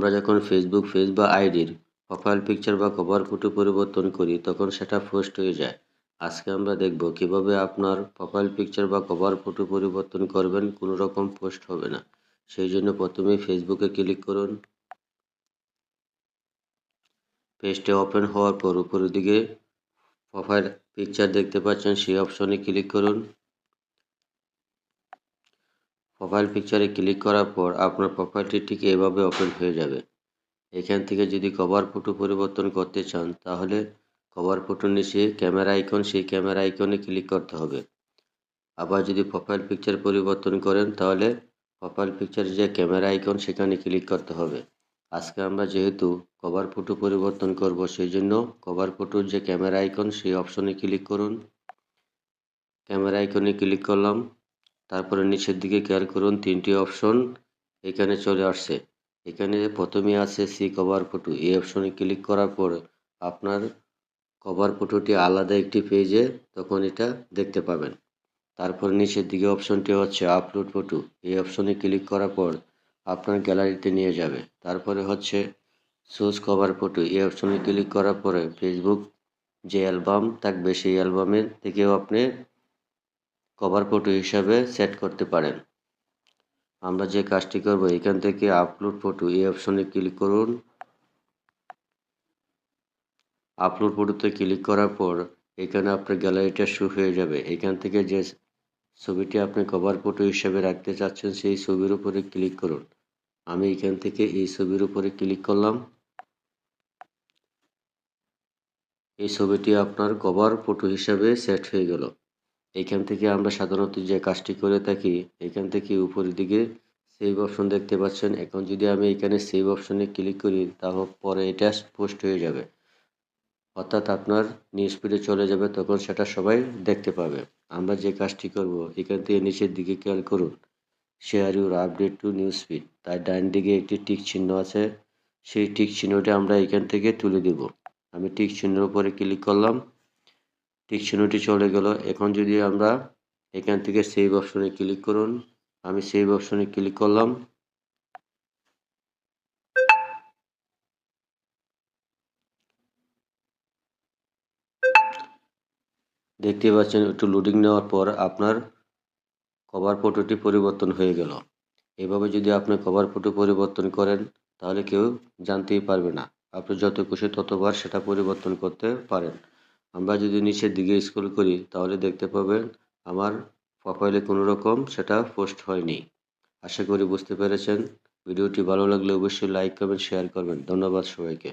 আমরা যখন Facebook page বা আইডির প্রোফাইল পিকচার বা কভার ফটো পরিবর্তন করি, তখন সেটা পোস্ট হয়ে যায়। আজকে আমরা দেখব কীভাবে আপনার প্রোফাইল পিকচার বা কভার ফটো পরিবর্তন করবেন, কোনো রকম পোস্ট হবে না। সেই জন্য প্রথমে ফেসবুকে ক্লিক করুন। পেজটা ওপেন হওয়ার পর উপরের দিকে প্রোফাইল পিকচার দেখতে পাচ্ছেন, সেই অপশনে ক্লিক করুন। প্রোফাইল পিকচারে ক্লিক করার পর আপনার প্রোফাইলটি ঠিক এভাবে ওপেন হয়ে যাবে। এখান থেকে যদি কভার ফটো পরিবর্তন করতে চান, তাহলে কভার ফটোর নিচে ক্যামেরা আইকন সেই ক্যামেরা আইকনে ক্লিক করতে হবে। আবার যদি প্রোফাইল পিকচার পরিবর্তন করেন, তাহলে প্রোফাইল পিকচারে যে ক্যামেরা আইকন সেখানে ক্লিক করতে হবে। আজকে আমরা যেহেতু কভার ফটো পরিবর্তন করব সেই জন্য কভার ফটোর যে ক্যামেরা আইকন সেই অপশনে ক্লিক করুন। ক্যামেরা আইকনে ক্লিক করলাম। তারপরে নিচের দিকে খেয়াল করুন, তিনটি অপশন এখানে চলে আসছে। এখানে প্রথমে আছে সি কভার ফটো এই অপশনে ক্লিক করার পর আপনার কভার ফটোটি আলাদা একটি পেজে তখন এটা দেখতে পাবেন। তারপর নিচের দিকে অপশনটি হচ্ছে আপলোড ফটো এই অপশনে ক্লিক করার পর আপনার গ্যালারিতে নিয়ে যাবে। তারপরে হচ্ছে সোজ কভার ফটো এই অপশনে ক্লিক করার পরে ফেসবুক যে অ্যালবাম থাকবে, সেই অ্যালবামের থেকেও আপনি কভার ফটো হিসাবে সেট করতে পারেন। আমরা যে কাজটি করব, এখান থেকে আপলোড ফটো এই অপশনে ক্লিক করুন। আপলোড ফটোতে ক্লিক করার পর এখানে আপনার গ্যালারিটা শু হয়ে যাবে। এখান থেকে যে ছবিটি আপনি কভার ফটো হিসাবে রাখতে চাচ্ছেন, সেই ছবির উপরে ক্লিক করুন। আমি এখান থেকে এই ছবির উপরে ক্লিক করলাম। এই ছবিটি আপনার কভার ফটো হিসাবে সেট হয়ে গেল। এখান থেকে আমরা সাধারণত যে কাজটি করে থাকি, এখান থেকে উপরের দিকে সেভ অপশন দেখতে পাচ্ছেন। এখন যদি আমি এখানে সেভ অপশনে ক্লিক করি, তাহলে পরে এটা পোস্ট হয়ে যাবে। অর্থাৎ আপনার নিউজ ফিডে চলে যাবে, তখন সেটা সবাই দেখতে পাবে। আমরা যে কাজটি করব, এখান থেকে নিচের দিকে খেয়াল করুন। Share your update to news feed তার ডান দিকে একটি টিক চিহ্ন আছে। সেই টিক চিহ্নটা আমরা এখান থেকে তুলে দেব। আমি টিক চিহ্নের উপরে ক্লিক করলাম। টিক চিহ্নটি চলে গেল। এখন যদি আমরা এখান থেকে সেভ অপশনে ক্লিক করুন, আমি সেভ অপশনে ক্লিক করলাম। দেখতে পাচ্ছেন, একটু লোডিং নেওয়ার পর আপনার কভার ফটোটি পরিবর্তন হয়ে গেল। এভাবে যদি আপনি কভার ফটো পরিবর্তন করেন, তাহলে কেউ জানতেই পারবে না। আপনি যত খুশি ততবার সেটা পরিবর্তন করতে পারেন। আমরা যদি নিচের দিকে স্ক্রল করি, তাহলে দেখতে পাবেন আমার প্রোফাইলে কোনো রকম সেটা পোস্ট হয়নি। আশা করি বুঝতে পেরেছেন। ভিডিওটি ভালো লাগলে অবশ্যই লাইক করবেন শেয়ার করবেন। ধন্যবাদ সবাইকে।